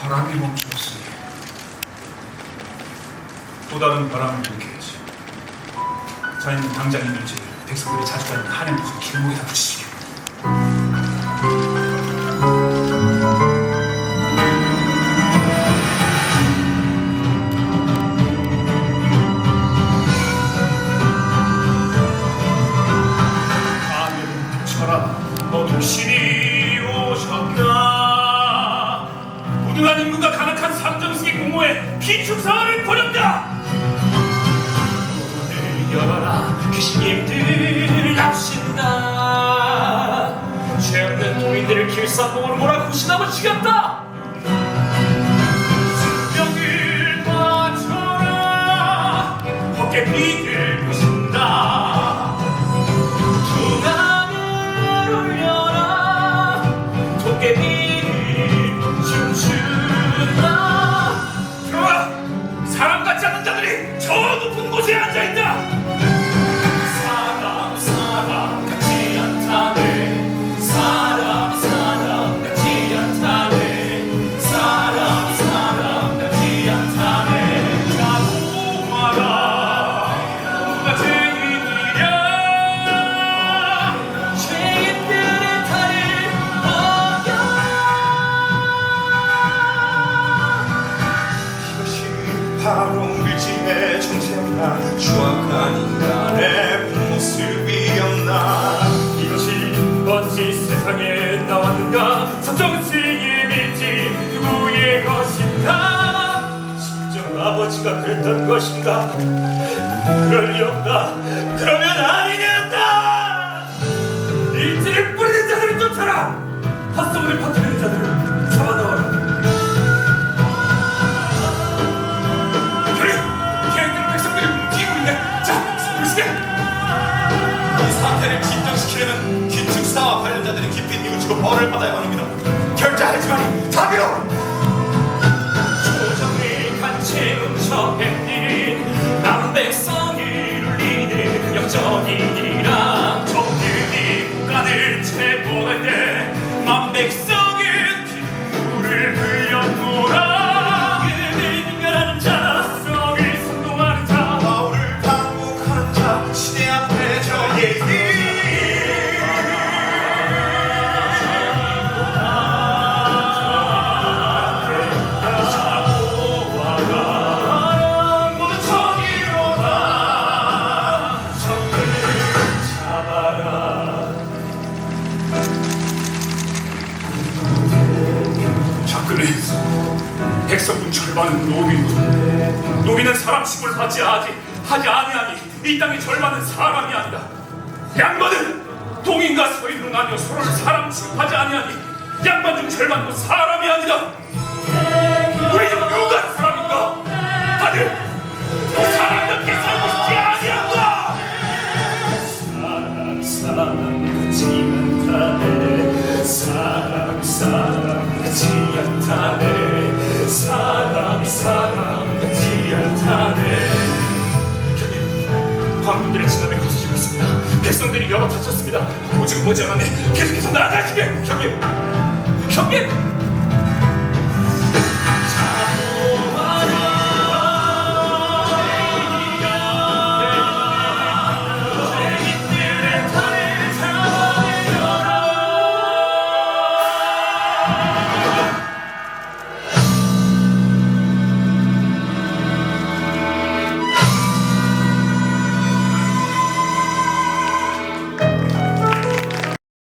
바람이 멈추었으니 또 다른 바람을 일으켜야지. 자네는 당장 이 문제를 백성들이 자주 가는 한행 무슨 길목에다 붙이시게. 무능한 임금과 간악한 삼정승의 공모에 비축사활을 벌였다! 문을 열어라 귀신님들 납신다. 죄 없는 도민들을 길산봉으로 몰아 구신하고 죽였다! 헛개비를 부신다. 두강을 울려 바로 물질의 정체였나 추악한 인간의 모습이었나? 이것이 어찌 세상에 나왔는가? 삼정승의 믿지 누구의 것인가? 진정 아버지가 그랬던 것인가? 그럴 리 없다 그러면 아니겠다! 일지를 뿌리는 자들을 쫓아라! 헛소문을 퍼뜨리는 자들을 뉘우치고 벌을 받아야 합니다. 결자하지만 자비로! 조정의 간체 뭉쳐햇린 남백성을 울리는 역전이라? 정들이 국간을 체포할 때 만 백성 작근해 백성군 절반은 노비군 노비는 사람 취급을 받지 하지 하지 아니하니 이 땅의 절반은 사람이 아니다. 양반은 동인과 서인으로 나뉘어 서로를 사람 취급하지 아니하니 양반 중 절반도 사람이 아니다 광군들의 진압이 거세지고 있습니다. 백성들이 여러 다쳤습니다. 오직 머지않았네 계속해서 나아가시게! 경님! 경님